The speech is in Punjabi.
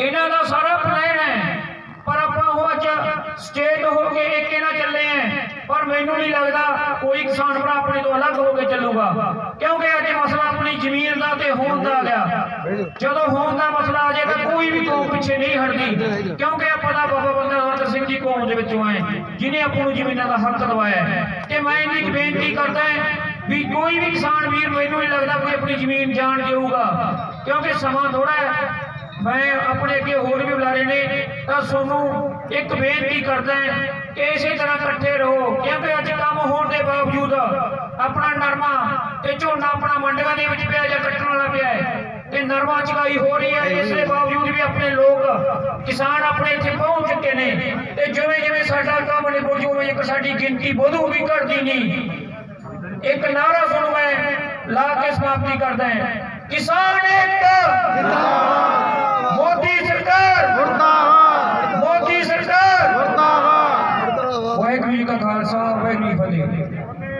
ਇਹਨਾਂ ਦਾ ਸਾਰਾ ਪਲਾਨ ਹੈ। ਪਰ ਆਪਾਂ ਉਹ ਅੱਜ ਸਟੇਟ ਹੋ ਕੇ ਇੱਕ ਇਹਨਾਂ ਚੱਲੇ ਆ ਪਰ ਮੈਨੂੰ ਨਹੀਂ ਲੱਗਦਾ ਕੋਈ ਕਿਸਾਨ ਭਰਾ ਆਪਣੇ ਤੋਂ ਅਲੱਗ ਹੋ ਕੇ ਚੱਲੂਗਾ। ਕਿਉਂਕਿ ਅੱਜ ਮਸਲਾ ਆਪਣੀ ਜ਼ਮੀਨ ਦਾ ਤੇ ਹੋਣ ਦਾ ਆ। ਜਦੋਂ ਹੋਣ ਦਾ ਮਸਲਾ ਆ ਜਾਏਗਾ ਕੋਈ ਵੀ ਕੌਮ ਪਿੱਛੇ ਨਹੀਂ ਹਟਦੀ। ਕਿਉਂਕਿ ਆਪਾਂ ਦਾ ਬਾਬਾ ਬੰਦਾ ਹਰਦਰ ਸਿੰਘ ਜੀ ਕੌਮ ਦੇ ਵਿੱਚੋਂ ਆਏ। ਜਿਨੇ ਆਪਾਂ ਨੂੰ ਜ਼ਮੀਨਾਂ ਦਾ ਹੱਕ ਦਵਾਇਆ। ਤੇ ਮੈਂ ਇਹਦੀ ਬੇਨਤੀ ਕਰਦਾ ਵੀ ਕੋਈ ਵੀ ਕਿਸਾਨ ਵੀਰ ਮੈਨੂੰ ਨਹੀਂ ਲੱਗਦਾ ਕੋਈ ਆਪਣੀ ਜ਼ਮੀਨ ਜਾਣ ਦੇਊਗਾ। ਕਿਉਂਕਿ ਸਮਾਂ ਥੋੜਾ ਹੈ। ਮੈਂ ਆਪਣੇ ਅੱਗੇ ਹੋਰ ਵੀ ਬੁਲਾਰੇ ਨੇ, ਤਾਂ ਤੁਹਾਨੂੰ ਇੱਕ ਬੇਨਤੀ ਕਰਦਾ ਕਿ ਇਸੇ ਤਰ੍ਹਾਂ ਇਕੱਠੇ ਰਹੋ, ਕਿਉਂਕਿ ਅੱਜ ਕੰਮ ਹੋਣ ਦੇ ਬਾਵਜੂਦ ਆਪਣਾ ਨਰਮਾ ਤੇ ਝੋਨਾ ਆਪਣਾ ਮੰਡੀਆਂ ਦੇ ਵਿੱਚ ਪਿਆ ਜਾਂ ਕੱਟਣ ਵਾਲਾ ਪਿਆ ਹੈ, ਤੇ ਨਰਮਾ ਚੁਕਾਈ ਹੋ ਰਹੀ ਹੈ ਇਸ ਦੇ ਬਾਵਜੂਦ ਵੀ ਆਪਣੇ ਲੋਕ ਕਿਸਾਨ ਆਪਣੇ ਇੱਥੇ ਪਹੁੰਚ ਚੁੱਕੇ ਨੇ, ਤੇ ਜਿਵੇਂ ਜਿਵੇਂ ਸਾਡਾ ਕੰਮ ਨਿਬੜ ਜੂਵੇ ਇੱਕ ਸਾਡੀ ਗਿਣਤੀ ਵਧੂਗੀ ਘਟਦੀ ਨਹੀਂ ਇੱਕ ਨਾਰਾ ਸੁਣ ਮੈਂ ਲਾ ਕੇ ਸਮਾਪਤੀ ਕਰਦਾ ਹੈ। ਕਿਸਾਨ ਇੱਕ ਮੋਦੀ ਵਾਹਿਗੁਰੂ ਜੀ ਕਾ ਖਾਲਸਾ ਵਾਹਿਗੁਰੂ ਜੀ ਫਤਿਹ।